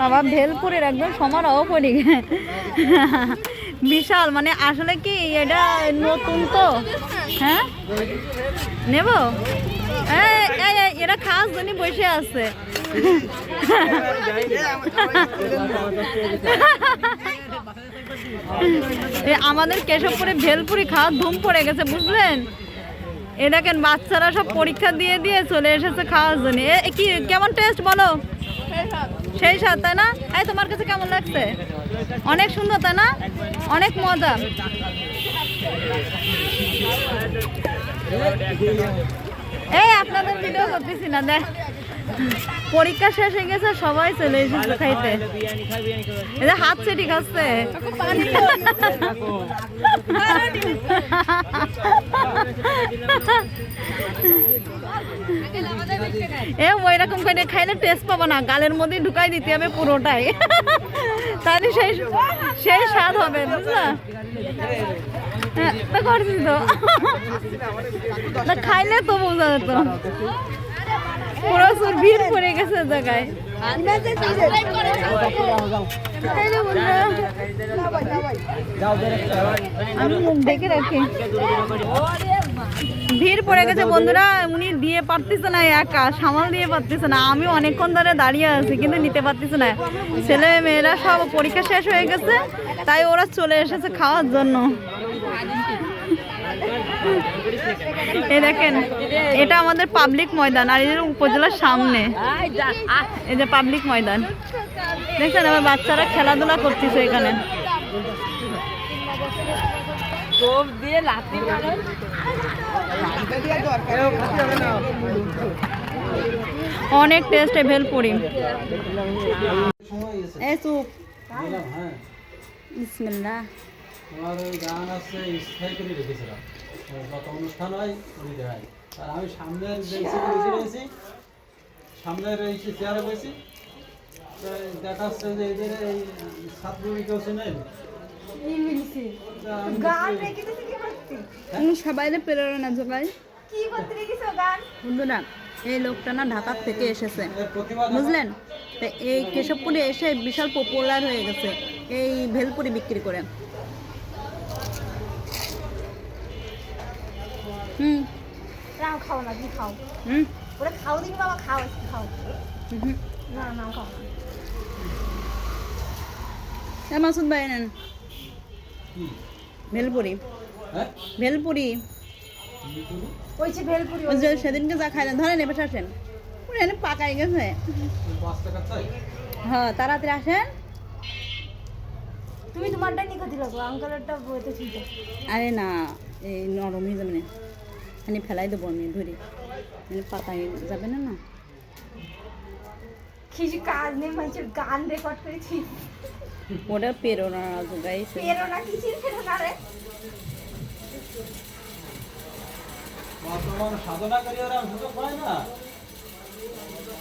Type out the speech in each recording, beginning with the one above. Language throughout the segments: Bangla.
বাবা ভেলপুরের একদম সমারোহ করি বিশাল মানে আসলে কি এটা নতুন তো? হ্যাঁ? নেব? এরা খাস জন্য বসে আছে। আমাদের কেশবপুরে ভেলপুরি খাওয়া ধুম পড়ে গেছে, বুঝলেন? এ দেখেন, বাচ্চারা সব পরীক্ষা দিয়ে দিয়ে চলে এসেছে খাওয়ার জন্য। কি, কেমন টেস্ট বলো? সেই স্বাদ, তাই না? এই, তোমার কাছে কেমন লাগছে? অনেক সুন্দর, তাই না? অনেক মজা। এই, আপনাদের ভিডিও করতেছি না, দেখ। পরীক্ষা শেষ হয়ে গেছে, সবাই চলে এসেছে খাইতে। হাত চেটি খাচ্ছে। এ ওই রকম করে খাইলে টেস্ট পাবো না। গালের মধ্যে ঢুকাই দিতে হবে পুরোটাই। তাহলে সেই সেই স্বাদ হবে হ্যাঁ, করছিস তো। খাইলে তো বোঝা যেত। পুরো সুর ভিড় পড়ে গেছে জায়গায়। আমি মুখ ডেকে রাখি। পড়ে গেছে বন্ধুরা উনি দিয়ে পারতেছে না একা সামাল দিয়ে পারতেছে না। আমি অনেকক্ষণ ধরে দাঁড়িয়ে আছি কিন্তু নিতে পারতেছে না। ছেলে মেয়েরা সব পরীক্ষা শেষ হয়ে গেছে তাই ওরা চলে এসেছে খাওয়ার জন্য। এই দেখেন এটা আমাদের পাবলিক ময়দান আর এদের উপজেলার সামনে। এই যে পাবলিক ময়দান। দেখছেন আমার বাচ্চারা খেলাধুলা করতেছে এখানে। টোপ দিয়ে লাথি অনেক টেস্ট ভেলপুরি এই চুপ। হ্যাঁ বিসমিল্লাহ। তোমার ওই গান আছে স্থায়ী করে রেখেছিলাম। অনুষ্ঠান হয় উনি দেয় আর আমি সামনের বেঞ্চে বসে রয়েছি। সামনের এই যে চেয়ারে বসি। তো দেখা যাচ্ছে যে এদের এই ছাত্রী কেউ চেনেন? আমি দেখছি, উনি সবাই প্রেরণা যোগায় বন্ধুরা এই লোকটা না ঢাকার থেকে এসেছে। বুঝলেন? তো এই কেশবপুরে এসে বিশাল পপুলার হয়ে গেছে এই ভেলপুরি বিক্রি করে। হুম। রাও খাও না খাও। হুম। ওরা খাও দিবি বাবা খাও খাও। হুম। না না খাও না। মাসুদ ভাই নেন। ভেলপুরি। হ্যাঁ? ভেলপুরি। ওই যে ভেলপুরি ওই যে সেদিনকে যা খাইলেন ধরেন এবার আসেন। উনি এনে পাকাই গেছে। হ্যাঁ তাড়াতাড়ি আসেন। তুমি তোমারটা নিয়ে দিল গো আঙ্কেলেরটা বইতে ছিল আরে না এই নরম হয়ে যাবে না। আমি ফেলাই দেবো আমি ধরে। মানে পাকাই যাবে না না। কিছু কাজ নেই মানুষের গান রেকর্ড করেছি। ওটা পেরোনা গাইছে পেরো না কিছু পেরো না রে। বর্তমান সাধনা করি ওরা সুযোগ পায় না?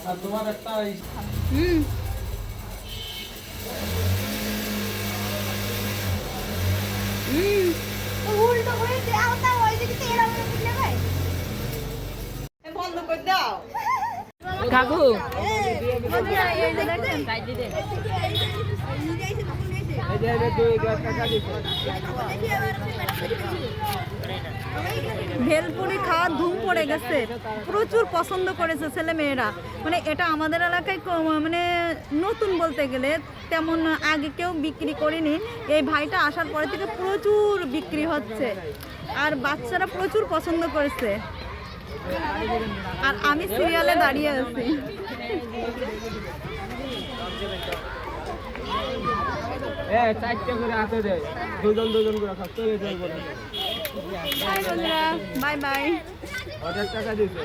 আর তোমার একটা হুম। হুম। উল্টো করে দাও তা ওই দিকে তেরা বন্ধ করে দাও। কাকু ভেলপুরি খাওয়ার ধুম পড়ে গেছে। প্রচুর পছন্দ করেছে ছেলে মেয়েরা। মানে এটা আমাদের এলাকায় মানে নতুন বলতে গেলে তেমন আগে কেউ বিক্রি করেনি। এই ভাইটা আসার পরে থেকে প্রচুর বিক্রি হচ্ছে। আর বাচ্চারা প্রচুর পছন্দ করেছে। আর আমি সিরিয়ালে দাঁড়িয়ে আছি। চারটে করে হাতে দেয় দুজন দুজন করে খাচ্ছে বাই বাই হাজার টাকা দিছে